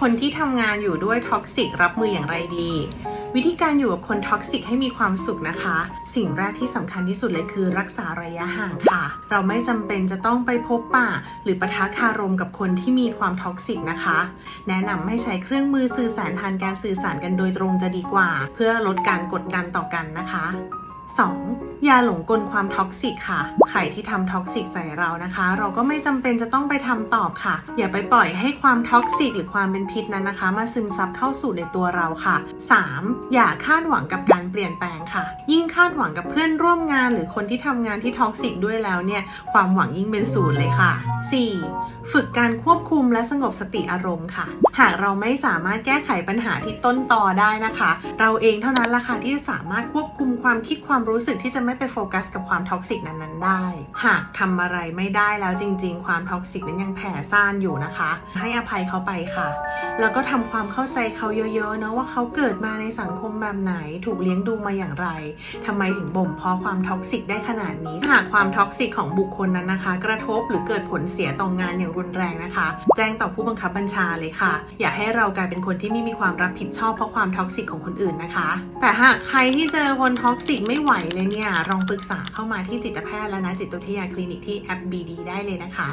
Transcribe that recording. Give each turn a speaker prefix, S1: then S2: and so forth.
S1: คนที่ทำงานอยู่ด้วยท็อกซิกรับมืออย่างไรดี วิธีการอยู่กับคนท็อกซิกให้มีความสุขนะคะ สิ่งแรกที่สำคัญที่สุดเลยคือรักษาระยะห่างค่ะ เราไม่จำเป็นจะต้องไปพบปะหรือปะทะคารมกับคนที่มีความท็อกซิกนะคะ แนะนำให้ใช้เครื่องมือสื่อสารทางการสื่อสารกันโดยตรงจะดีกว่า เพื่อลดการกดดันต่อกันนะคะ 2. อย่าหลงกลความท็อกซิกค่ะ ใครที่ทำท็อกซิกใส่เรานะคะ เราก็ไม่จำเป็นจะต้องไปทำตอบค่ะ อย่าไปปล่อยให้ความท็อกซิกหรือความเป็นพิษนั้นนะคะ มาซึมซับเข้าสู่ในตัวเราค่ะ 3. อย่าคาดหวังกับการเปลี่ยนแปลงค่ะ ยิ่งคาดหวังกับเพื่อนร่วมงานหรือคนที่ทำงานที่ท็อกซิกด้วยแล้วเนี่ย ความหวังยิ่งเป็นศูนย์เลยค่ะ 4. ฝึกการควบคุมและสงบสติอารมณ์ค่ะ หากเราไม่สามารถแก้ไขปัญหาที่ต้นตอได้นะคะ เราเองเท่านั้นละค่ะที่สามารถควบคุมความคิดความรู้สึกที่จะไม่ไปโฟกัสกับความท็อกซิกนั้นๆได้ หากทำอะไรไม่ได้แล้วจริง ๆ ความท็อกซิกนั้นยังแผ่ซ่านอยู่นะคะ ให้อภัยเขาไปค่ะ แล้วก็ทำความเข้าใจเขาเยอะๆเนาะว่าเขาเกิดมาในสังคมแบบไหน ถูกเลี้ยงดูมาอย่างไรทำไมถึงบ่มเพาะความท็อกซิกได้ขนาดนี้หากความท็อกซิกของบุคคลนั้นนะคะ กระทบหรือเกิดผลเสียต่องงานอย่างรุนแรงนะคะ แจ้งต่อผู้บังคับบัญชาเลยค่ะ อย่าให้เรากลายเป็นคนที่ไม่มีความรับผิดชอบเพราะความท็อกซิกของคนอื่นนะคะ แต่หากใครที่เจอคนท็อกซิกไม่ไหวเลยเนี่ยลองปรึกษาเข้ามาที่จิตแพทย์และนะจิตวิทยาคลินิกที่แอป BD ได้เลยนะคะ